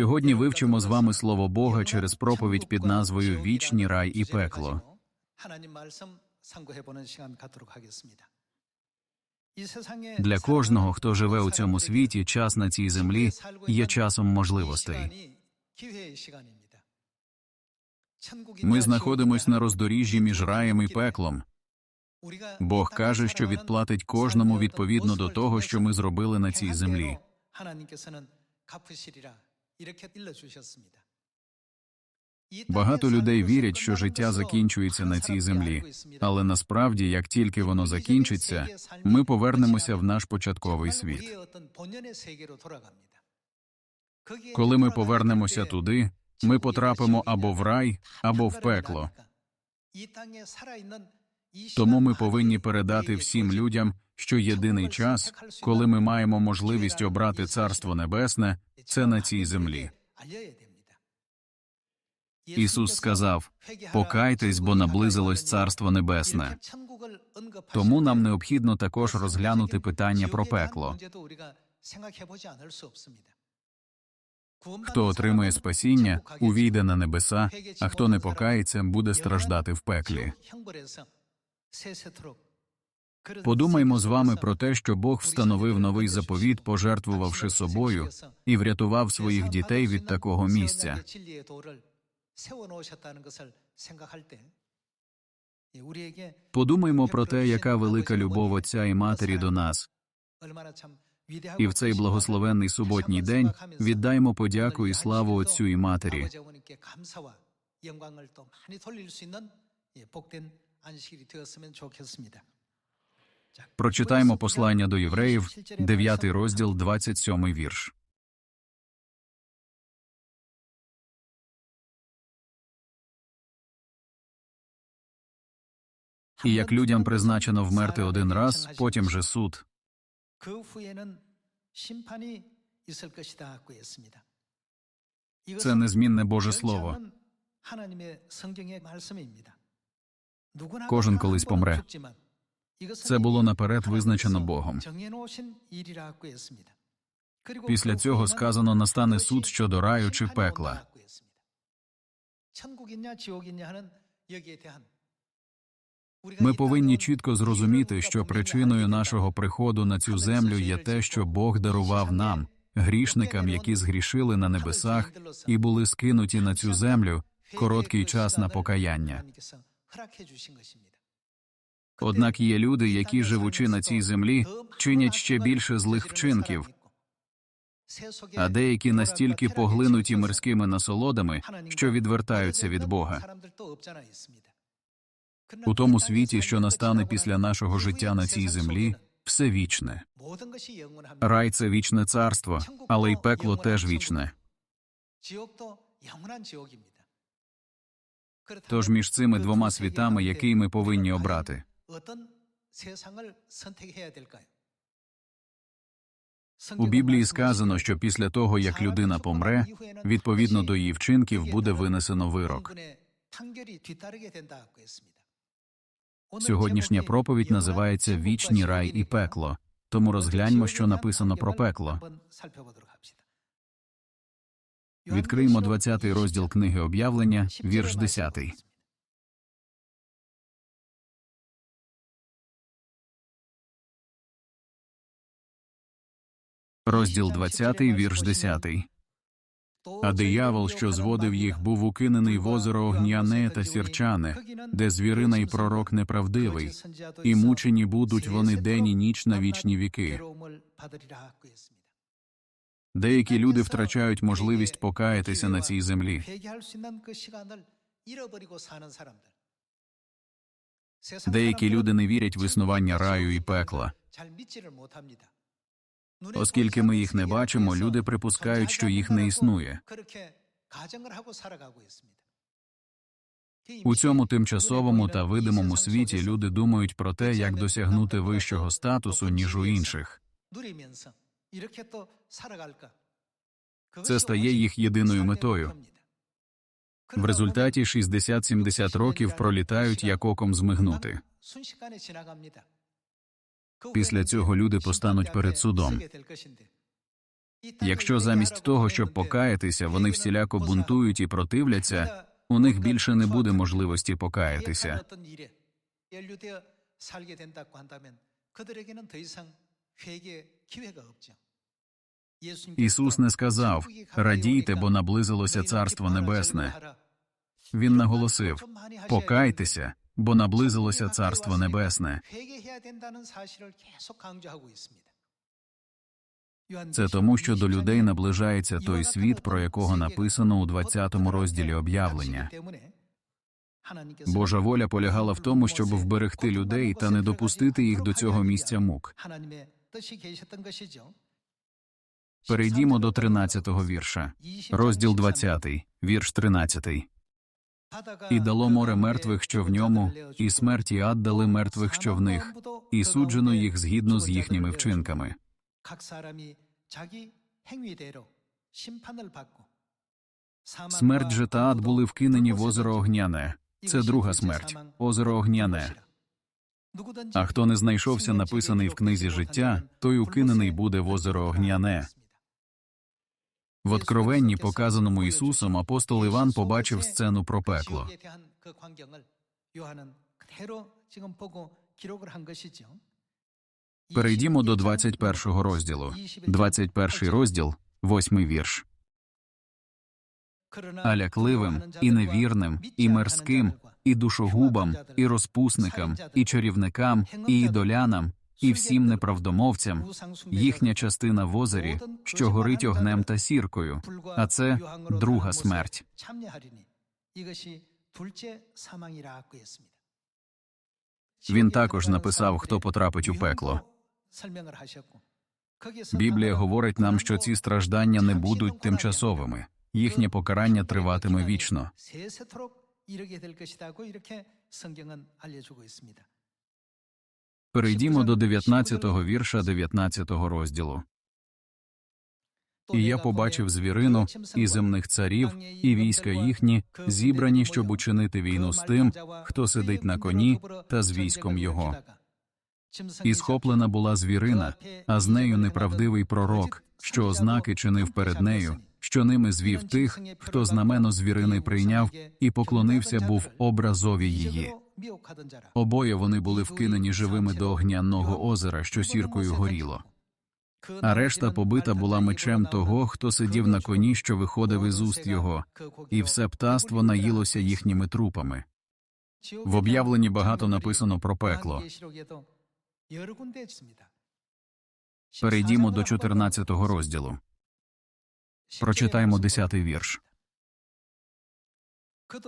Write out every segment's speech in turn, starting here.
Сьогодні вивчимо з вами слово Бога через проповідь під назвою Вічні рай і пекло. Для кожного, хто живе у цьому світі, час на цій землі є часом можливостей. Ми знаходимося на роздоріжжі між раєм і пеклом. Бог каже, що відплатить кожному відповідно до того, що ми зробили на цій землі. Багато людей вірять, що життя закінчується на цій землі, але насправді, як тільки воно закінчиться, ми повернемося в наш початковий світ. Коли ми повернемося туди, ми потрапимо або в рай, або в пекло. Тому ми повинні передати всім людям, що єдиний час, коли ми маємо можливість обрати Царство Небесне, це на цій землі. Ісус сказав: Покайтесь, бо наблизилось Царство Небесне. Тому нам необхідно також розглянути питання про пекло. Хто отримує спасіння, увійде на небеса, а хто не покається, буде страждати в пеклі. Подумаймо з вами про те, що Бог встановив новий заповіт, пожертвувавши собою, і врятував своїх дітей від такого місця. Подумаймо про те, яка велика любов Отця і Матері до нас. І в цей благословенний суботній день віддаймо подяку і славу Отцю і Матері. Прочитаймо послання до євреїв, 9 розділ, 27 вірш. І як людям призначено вмерти один раз, потім же суд. Це незмінне Боже Слово. Кожен колись помре. Це було наперед визначено Богом. Після цього сказано настане суд щодо раю чи пекла. Ми повинні чітко зрозуміти, що причиною нашого приходу на цю землю є те, що Бог дарував нам, грішникам, які згрішили на небесах і були скинуті на цю землю короткий час на покаяння. Однак є люди, які, живучи на цій землі, чинять ще більше злих вчинків, а деякі настільки поглинуті мирськими насолодами, що відвертаються від Бога. У тому світі, що настане після нашого життя на цій землі, все вічне. Рай це вічне царство, але й пекло теж вічне. Тож між цими двома світами, який ми повинні обрати. У Біблії сказано, що після того, як людина помре, відповідно до її вчинків буде винесено вирок. Сьогоднішня проповідь називається Вічні рай і пекло. Тому розгляньмо, що написано про пекло. Відкриємо 20-й розділ книги об'явлення, вірш 10. Розділ 20, вірш 10. А диявол, що зводив їх, був укинений в озеро огняне та сірчане, де звірина й пророк неправдивий, і мучені будуть вони день і ніч на вічні віки. Деякі люди втрачають можливість покаятися на цій землі. Деякі люди не вірять в існування раю і пекла. Оскільки ми їх не бачимо, люди припускають, що їх не існує. У цьому тимчасовому та видимому світі люди думають про те, як досягнути вищого статусу, ніж у інших. Це стає їх єдиною метою. В результаті 60-70 років пролітають як оком змигнути. Після цього люди постануть перед судом. Якщо замість того, щоб покаятися, вони всіляко бунтують і противляться, у них більше не буде можливості покаятися. Ісус не сказав радійте, бо наблизилося Царство Небесне. Він наголосив покайтеся, бо наблизилося Царство Небесне. Це тому, що до людей наближається той світ, про якого написано у 20 розділі об'явлення. Божа воля полягала в тому, щоб вберегти людей та не допустити їх до цього місця мук. Перейдімо до 13-го вірша, розділ 20, вірш 13 і дало море мертвих, що в ньому, і смерть і ад дали мертвих, що в них, і суджено їх згідно з їхніми вчинками. Смерть же та ад були вкинені в озеро Огняне. Це друга смерть, озеро Огняне. А хто не знайшовся, написаний в книзі життя, той укинений буде в озеро Огняне. В Откровенні, показаному Ісусом, апостол Іван побачив сцену про пекло. Перейдімо до 21 розділу. 21 розділ, 8 вірш. А лякливим, і невірним, і мерзким, і душогубам, і розпусникам, і чарівникам, і ідолянам, і всім неправдомовцям їхня частина в озері, що горить огнем та сіркою, а це друга смерть. Він також написав, хто потрапить у пекло. Біблія говорить нам, що ці страждання не будуть тимчасовими, їхнє покарання триватиме вічно. Перейдімо до 19-го вірша 19-го розділу. І я побачив звірину і земних царів, і війська їхні, зібрані, щоб учинити війну з тим, хто сидить на коні, та з військом його. І схоплена була звірина, а з нею неправдивий пророк, що ознаки чинив перед нею, що ними звів тих, хто знамено звірини прийняв і поклонився був образові її. Обоє вони були вкинені живими до огняного озера, що сіркою горіло. А решта побита була мечем того, хто сидів на коні, що виходив із уст його, і все птаство наїлося їхніми трупами. В об'явленні багато написано про пекло. Перейдімо до 14-го розділу. Прочитаймо 10-й вірш.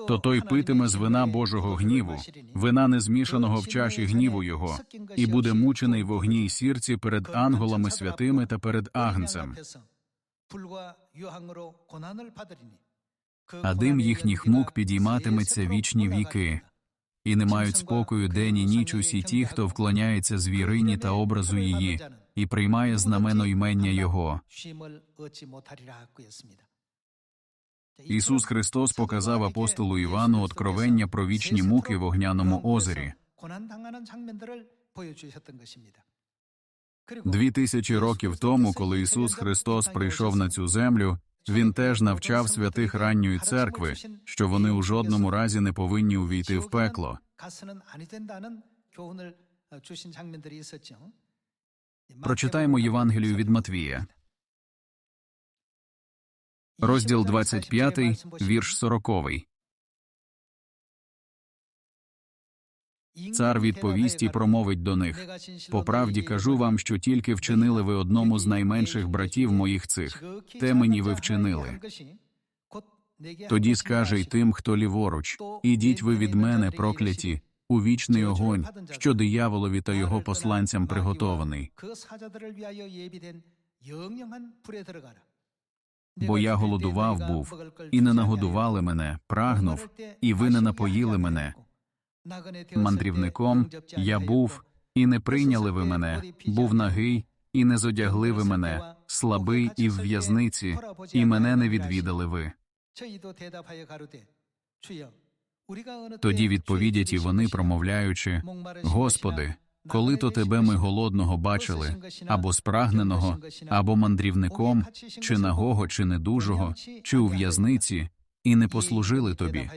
То той питиме з вина Божого гніву, вина незмішаного в чаші гніву його, і буде мучений в огні й сірці перед анголами святими та перед агнцем. А дим їхніх мук підійматиметься вічні віки, і не мають спокою день і ніч усі ті, хто вклоняється звірині та образу її, і приймає знамено ймення Його. Ісус Христос показав апостолу Івану откровення про вічні муки в огняному озері. Дві тисячі років тому, коли Ісус Христос прийшов на цю землю, Він теж навчав святих ранньої церкви, що вони у жодному разі не повинні увійти в пекло. Прочитаємо Євангелію від Матвія. Розділ 25, вірш 40. Цар відповість і промовить до них по правді кажу вам, що тільки вчинили ви одному з найменших братів моїх цих, те мені ви вчинили. Тоді скаже й тим, хто ліворуч ідіть ви від мене, прокляті, у вічний огонь, що дияволові та його посланцям приготований. Бо я голодував був, і не нагодували мене, прагнув, і ви не напоїли мене. Мандрівником я був, і не прийняли ви мене, був нагий, і не зодягли ви мене, слабий і в в'язниці, і мене не відвідали ви. Тоді відповідять і вони, промовляючи Господи, коли то тебе ми голодного бачили, або спрагненого, або мандрівником, чи нагого, чи недужого, чи у в'язниці, і не послужили тобі.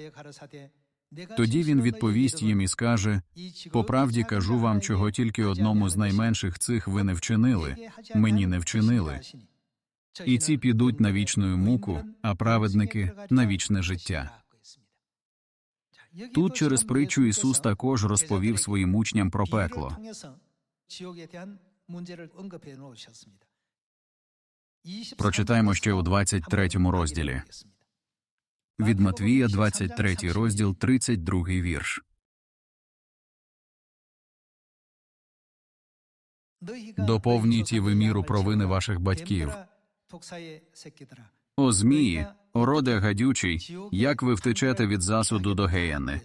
Тоді він відповість їм і скаже: по правді кажу вам, чого тільки одному з найменших цих ви не вчинили, мені не вчинили. І ці підуть на вічну муку, а праведники на вічне життя. Тут через притчу Ісус також розповів своїм учням про пекло. Прочитаємо ще у 23 розділі. Від Матвія, 23 розділ, 32 вірш. Доповніть і ви провини ваших батьків. О змії, ороде гадючий, як ви втечете від засуду до геєни?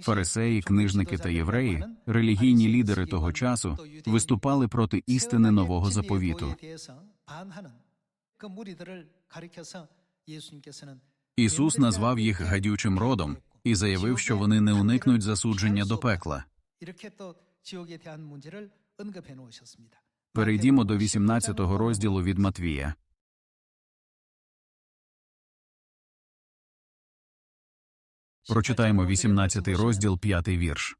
Фарисеї, книжники та євреї, релігійні лідери того часу, виступали проти істини нового заповіту. Ісус назвав їх гадючим родом і заявив, що вони не уникнуть засудження до пекла. Перейдімо до 18 розділу від Матвія. Прочитаємо 18 розділ, 5 вірш.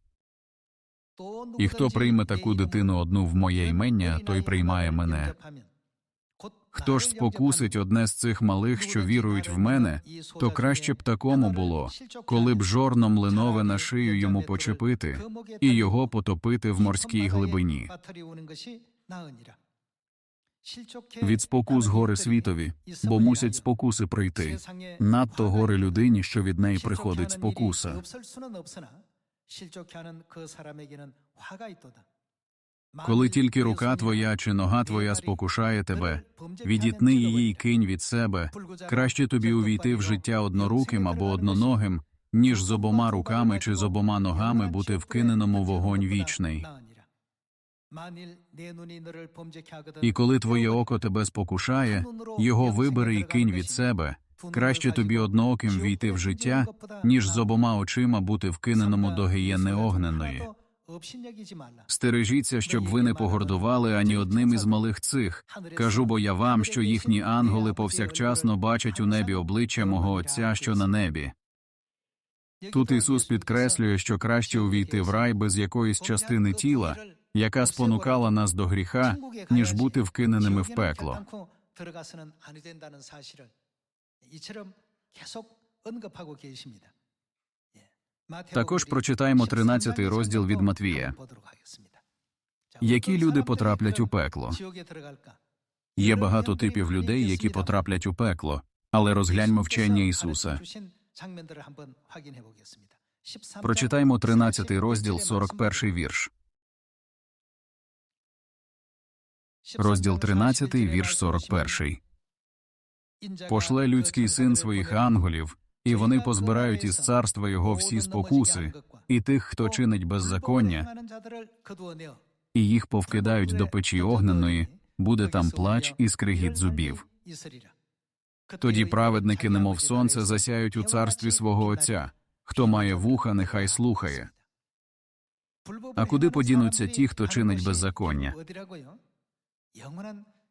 І хто прийме таку дитину одну в моє імення, той приймає мене. Хто ж спокусить одне з цих малих, що вірують в мене, то краще б такому було, коли б жорно млинове на шию йому почепити і його потопити в морській глибині. Від спокус гори світові, бо мусять спокуси прийти. Надто горе людині, що від неї приходить спокуса. Коли тільки рука твоя чи нога твоя спокушає тебе, відітни її й кинь від себе. Краще тобі увійти в життя одноруким або одноногим, ніж з обома руками чи з обома ногами бути вкиненому вогонь вічний. І коли твоє око тебе спокушає, його вибери і кинь від себе. Краще тобі однооким війти в життя, ніж з обома очима бути вкиненому до гієни огненої. Стережіться, щоб ви не погордували ані одним із малих цих. Кажу, бо я вам, що їхні ангели повсякчасно бачать у небі обличчя мого Отця, що на небі. Тут Ісус підкреслює, що краще увійти в рай без якоїсь частини тіла, яка спонукала нас до гріха, ніж бути вкиненими в пекло. Також прочитаємо 13 розділ від Матвія. Які люди потраплять у пекло? Є багато типів людей, які потраплять у пекло, але розгляньмо вчення Ісуса. Прочитаймо 13 розділ, 41 вірш. Розділ 13, вірш 41. Пошле людський син своїх ангелів, і вони позбирають із царства його всі спокуси, і тих, хто чинить беззаконня, і їх повкидають до печі огненої, буде там плач і скригіт зубів. Тоді праведники, немов сонце, засяють у царстві свого Отця. Хто має вуха, нехай слухає. А куди подінуться ті, хто чинить беззаконня?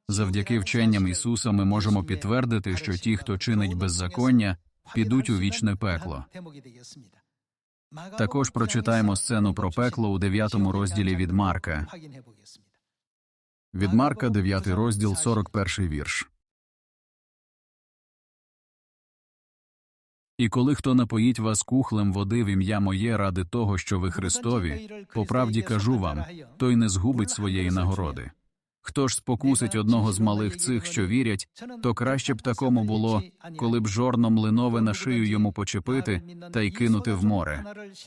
Завдяки вченням Ісуса ми можемо підтвердити, що ті, хто чинить беззаконня, підуть у вічне пекло. Також прочитаємо сцену про пекло у 9 розділі від Марка. Від Марка, 9 розділ, 41 вірш. І коли хто напоїть вас кухлем води в ім'я моє ради того, що ви Христові, по правді кажу вам, той не згубить своєї нагороди. Хто ж спокусить одного з малих цих, що вірять, то краще б такому було, коли б жорно млинове на шию йому почепити та й кинути в море.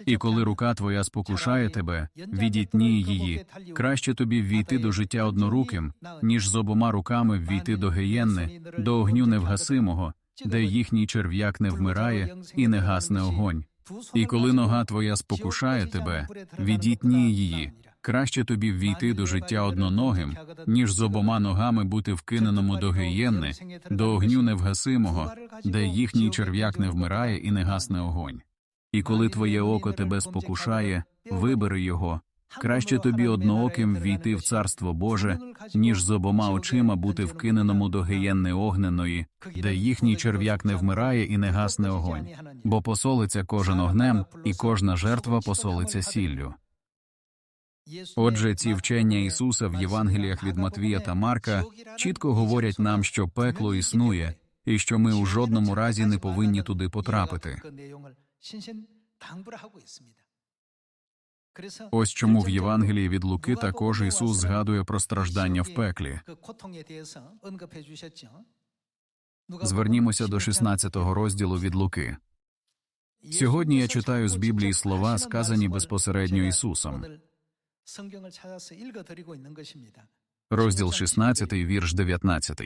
І коли рука твоя спокушає тебе, відітні її. Краще тобі ввійти до життя одноруким, ніж з обома руками ввійти до геєнни, до огню невгасимого, де їхній черв'як не вмирає і не гасне огонь. І коли нога твоя спокушає тебе, відітні її. Краще тобі ввійти до життя одноногим, ніж з обома ногами бути вкиненому до гієнни, до огню невгасимого, де їхній черв'як не вмирає і не гасне огонь. І коли твоє око тебе спокушає, вибери його Краще тобі однооким війти в царство Боже, ніж з обома очима бути вкиненому до гієнни огненої, де їхній черв'як не вмирає і не гасне огонь, бо посолиться кожен огнем, і кожна жертва посолиться сіллю. Отже, ці вчення Ісуса в Євангеліях від Матвія та Марка чітко говорять нам, що пекло існує, і що ми у жодному разі не повинні туди потрапити. Ось чому в Євангелії від Луки також Ісус згадує про страждання в пеклі. Звернімося до 16-го розділу від Луки. Сьогодні я читаю з Біблії слова, сказані безпосередньо Ісусом. Розділ 16, вірш 19.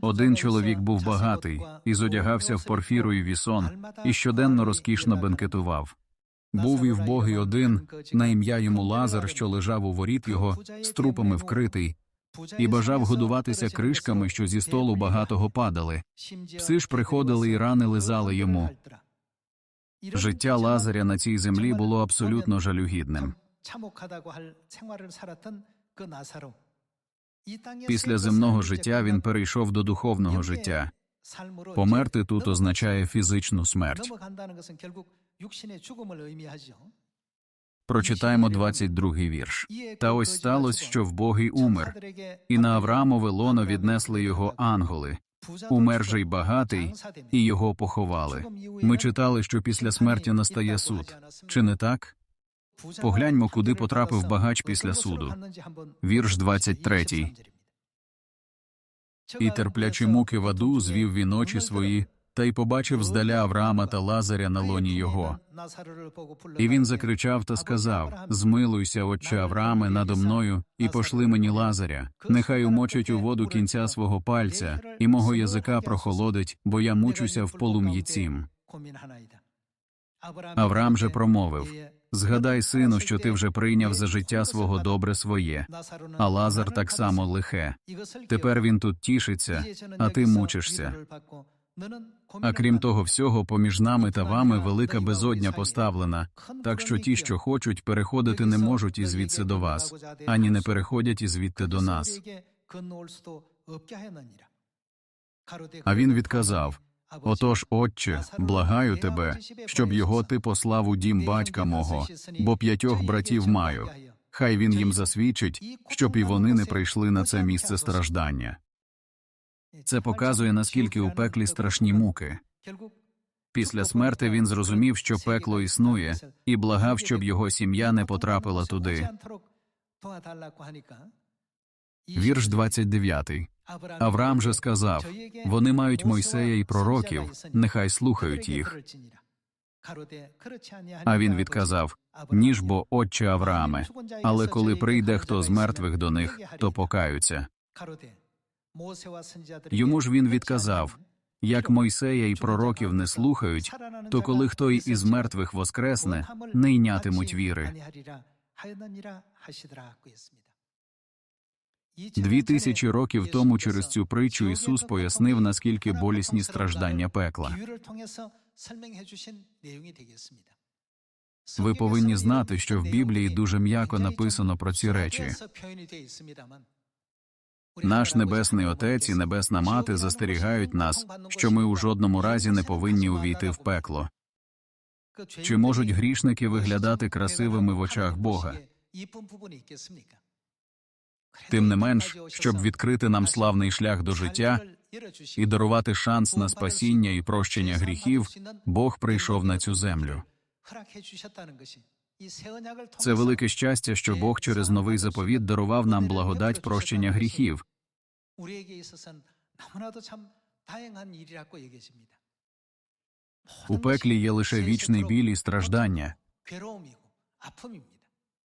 Один чоловік був багатий і зодягався в порфіру і вісон, і щоденно розкішно бенкетував. Був і вбогий один, на ім'я йому Лазар, що лежав у воріт його, з трупами вкритий, і бажав годуватися кришками, що зі столу багатого падали. Пси ж приходили і рани лизали йому. Життя Лазаря на цій землі було абсолютно жалюгідним. Після земного життя він перейшов до духовного життя. Померти тут означає фізичну смерть. Прочитаємо 22-й вірш. Та ось сталося, що вбогий умер, і на Авраамове лоно віднесли його ангели. Умер же й багатий, і його поховали. Ми читали, що після смерті настає суд. Чи не так? Погляньмо, куди потрапив багач після суду. Вірш 23. І терплячи муки в аду звів він очі свої, та й побачив здаля Авраама та Лазаря на лоні його. І він закричав та сказав: Змилуйся, отче Аврааме, надо мною, і пошли мені Лазаря. Нехай умочить у воду кінця свого пальця, і мого язика прохолодить, бо я мучуся в полум'ї цім. Авраам же промовив: Згадай, сину, що ти вже прийняв за життя свого добре своє, а Лазар так само лихе. Тепер він тут тішиться, а ти мучишся. А крім того всього, поміж нами та вами велика безодня поставлена, так що ті, що хочуть, переходити не можуть і звідси до вас, ані не переходять і звідти до нас. А він відказав: Отож, отче, благаю тебе, щоб його ти послав у дім батька мого, бо п'ятьох братів маю. Хай він їм засвідчить, щоб і вони не прийшли на це місце страждання. Це показує, наскільки у пеклі страшні муки. Після смерти він зрозумів, що пекло існує, і благав, щоб його сім'я не потрапила туди. Вірш 29. Авраам же сказав: Вони мають Мойсея і пророків, нехай слухають їх. А він відказав: Ніж бо, отче Аврааме, але коли прийде хто з мертвих до них, то покаються. Йому ж він відказав: як Мойсея і пророків не слухають, то коли хто із мертвих воскресне, не йнятимуть віри. Дві тисячі років тому через цю притчу Ісус пояснив, наскільки болісні страждання пекла. Ви повинні знати, що в Біблії дуже м'яко написано про ці речі. Наш небесний Отець і Небесна Мати застерігають нас, що ми у жодному разі не повинні увійти в пекло. Чи можуть грішники виглядати красивими в очах Бога? Тим не менш, щоб відкрити нам славний шлях до життя і дарувати шанс на спасіння і прощення гріхів, Бог прийшов на цю землю. Це велике щастя, що Бог через новий заповіт дарував нам благодать прощення гріхів. У пеклі є лише вічний біль і страждання.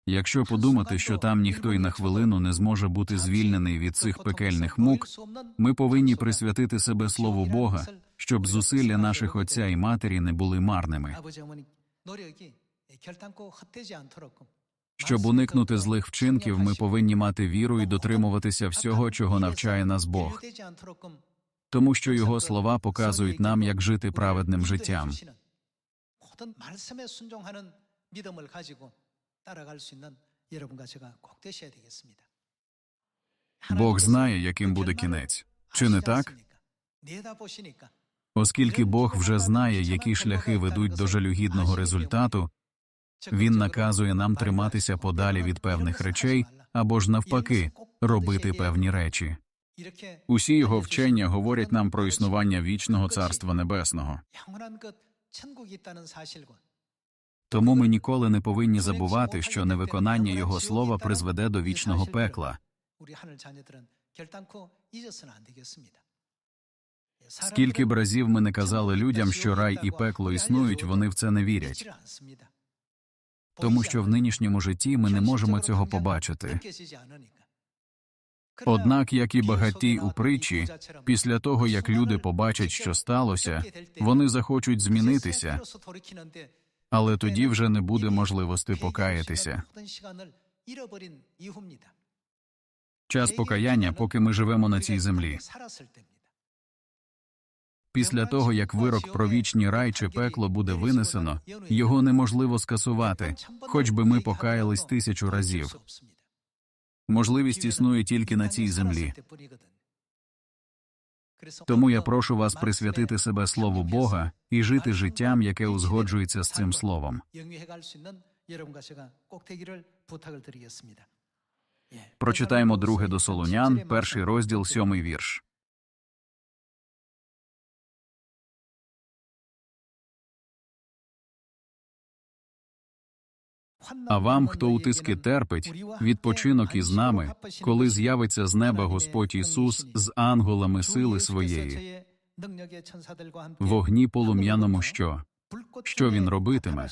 Якщо подумати, що там ніхто й на хвилину не зможе бути звільнений від цих пекельних мук, ми повинні присвятити себе Слову Бога, щоб зусилля наших отця і матері не були марними. Щоб уникнути злих вчинків, ми повинні мати віру і дотримуватися всього, чого навчає нас Бог. Тому що його слова показують нам, як жити праведним життям. Бог знає, яким буде кінець, чи не так? Оскільки Бог вже знає, які шляхи ведуть до жалюгідного результату, він наказує нам триматися подалі від певних речей або ж навпаки робити певні речі. Усі його вчення говорять нам про існування вічного царства небесного. Тому ми ніколи не повинні забувати, що невиконання його слова призведе до вічного пекла. Скільки б разів ми не казали людям, що рай і пекло існують, вони в це не вірять тому що в нинішньому житті ми не можемо цього побачити. Однак, як і багатій у притчі, після того як люди побачать, що сталося, вони захочуть змінитися, але тоді вже не буде можливості покаятися. Час покаяння, поки ми живемо на цій землі. Після того, як вирок про вічні рай чи пекло буде винесено, його неможливо скасувати, хоч би ми покаялись тисячу разів. Можливість існує тільки на цій землі. Тому я прошу вас присвятити себе Слову Бога і жити життям, яке узгоджується з цим словом. Прочитаємо друге до Солунян, перший розділ, сьомий вірш. А вам, хто утиски терпить, відпочинок із нами, коли з'явиться з неба Господь Ісус з ангелами сили своєї, вогні полум'яному що? Що він робитиме?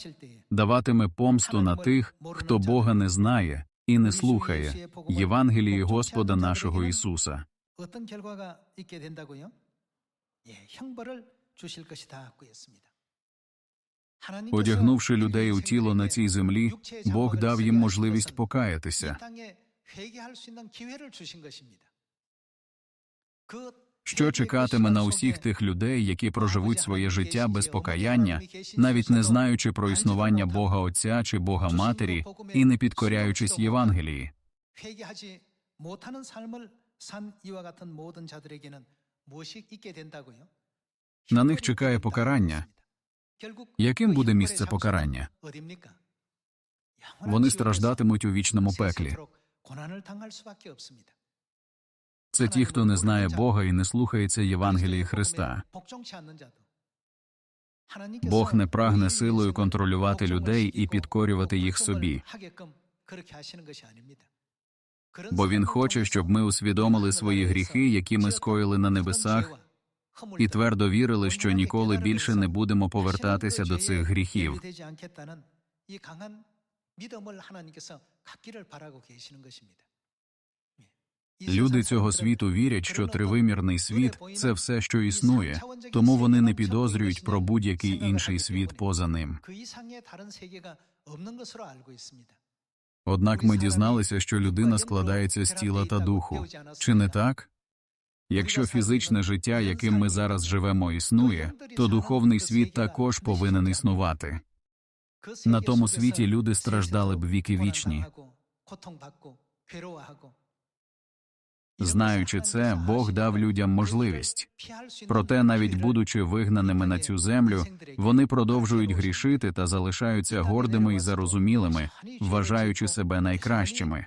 Даватиме помсту на тих, хто Бога не знає і не слухає Євангелії Господа нашого Ісуса. 어떤 결과가 있게 된다고요? 예, 형벌을 주실 것이다 하고 했습니다. Одягнувши людей у тіло на цій землі, Бог дав їм можливість покаятися. Що чекатиме на усіх тих людей, які проживуть своє життя без покаяння, навіть не знаючи про існування Бога Отця чи Бога Матері і не підкоряючись Євангелії? На них чекає покарання яким буде місце покарання? Вони страждатимуть у вічному пеклі. Це ті, хто не знає Бога і не слухається Євангелії Христа. Бог не прагне силою контролювати людей і підкорювати їх собі. Бо він хоче, щоб ми усвідомили свої гріхи, які ми скоїли на небесах, і твердо вірили, що ніколи більше не будемо повертатися до цих гріхів. Люди цього світу вірять, що тривимірний світ це все, що існує, тому вони не підозрюють про будь-який інший світ поза ним. Однак ми дізналися, що людина складається з тіла та духу. Чи не так? Якщо фізичне життя, яким ми зараз живемо, існує, то духовний світ також повинен існувати. На тому світі люди страждали б віки вічні. Знаючи це, Бог дав людям можливість. Проте, навіть будучи вигнаними на цю землю, вони продовжують грішити та залишаються гордими і зарозумілими, вважаючи себе найкращими.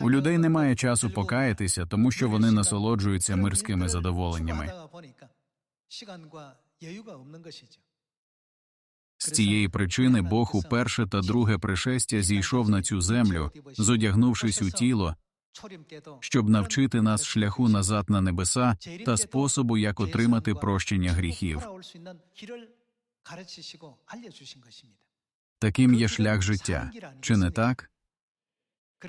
У людей немає часу покаятися, тому що вони насолоджуються мирськими задоволеннями. З цієї причини Бог у перше та друге пришестя зійшов на цю землю, зодягнувшись у тіло, щоб навчити нас шляху назад на небеса та способу, як отримати прощення гріхів. Таким є шлях життя, чи не так?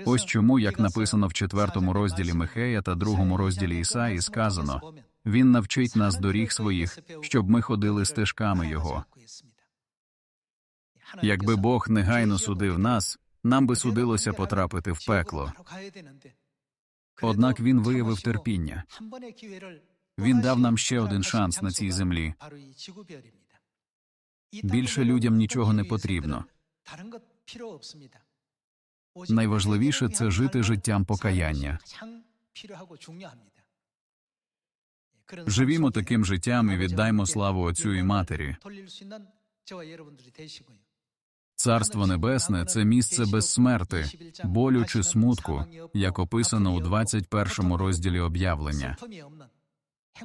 Ось чому, як написано в четвертому розділі Михея та другому розділі Ісаї, сказано Він навчить нас доріг своїх, щоб ми ходили стежками Його. Якби Бог негайно судив нас, нам би судилося потрапити в пекло. Однак він виявив терпіння. Він дав нам ще один шанс на цій землі. Більше людям нічого не потрібно. Найважливіше це жити життям покаяння. Живімо таким життям і віддаймо славу Отцю і Матері. Царство Небесне це місце без смерти, болю чи смутку, як описано у 21 розділі об'явлення.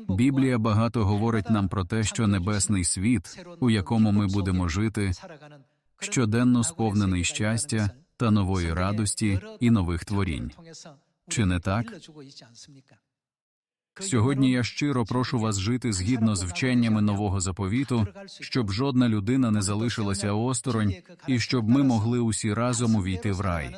Біблія багато говорить нам про те, що небесний світ, у якому ми будемо жити, щоденно сповнений щастя та нової радості і нових творінь. Чи не так? Сьогодні я щиро прошу вас жити згідно з вченнями нового заповіту, щоб жодна людина не залишилася осторонь, і щоб ми могли усі разом увійти в рай.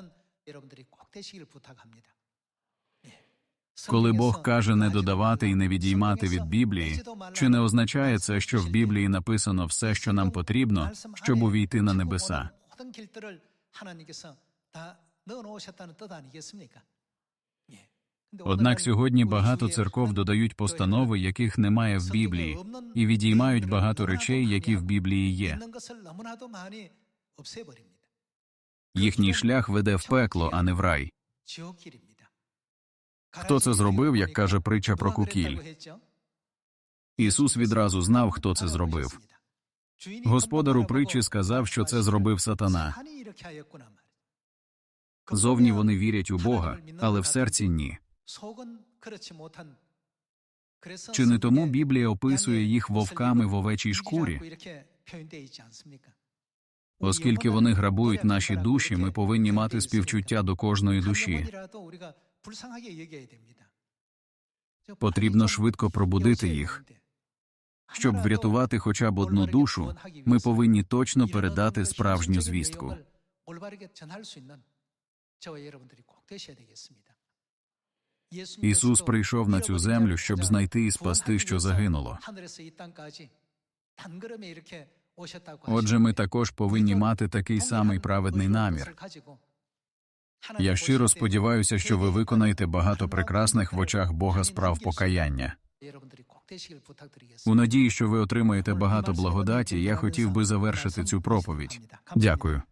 Коли Бог каже не додавати і не відіймати від Біблії, чи не означає це, що в Біблії написано все, що нам потрібно, щоб увійти на небеса? Однак сьогодні багато церков додають постанови, яких немає в Біблії, і відіймають багато речей, які в Біблії є. Їхній шлях веде в пекло, а не в рай. Хто це зробив, як каже притча про кукіль? Ісус відразу знав, хто це зробив. Господар у притчі сказав, що це зробив сатана. Зовні вони вірять у Бога, але в серці ні. Чи не тому Біблія описує їх вовками в овечій шкурі? Оскільки вони грабують наші душі, ми повинні мати співчуття до кожної душі. Потрібно швидко пробудити їх. Щоб врятувати хоча б одну душу, ми повинні точно передати справжню звістку. Ісус прийшов на цю землю, щоб знайти і спасти, що загинуло. Отже, ми також повинні мати такий самий праведний намір. Я щиро сподіваюся, що ви виконаєте багато прекрасних в очах Бога справ покаяння. У надії, що ви отримаєте багато благодаті, я хотів би завершити цю проповідь. Дякую.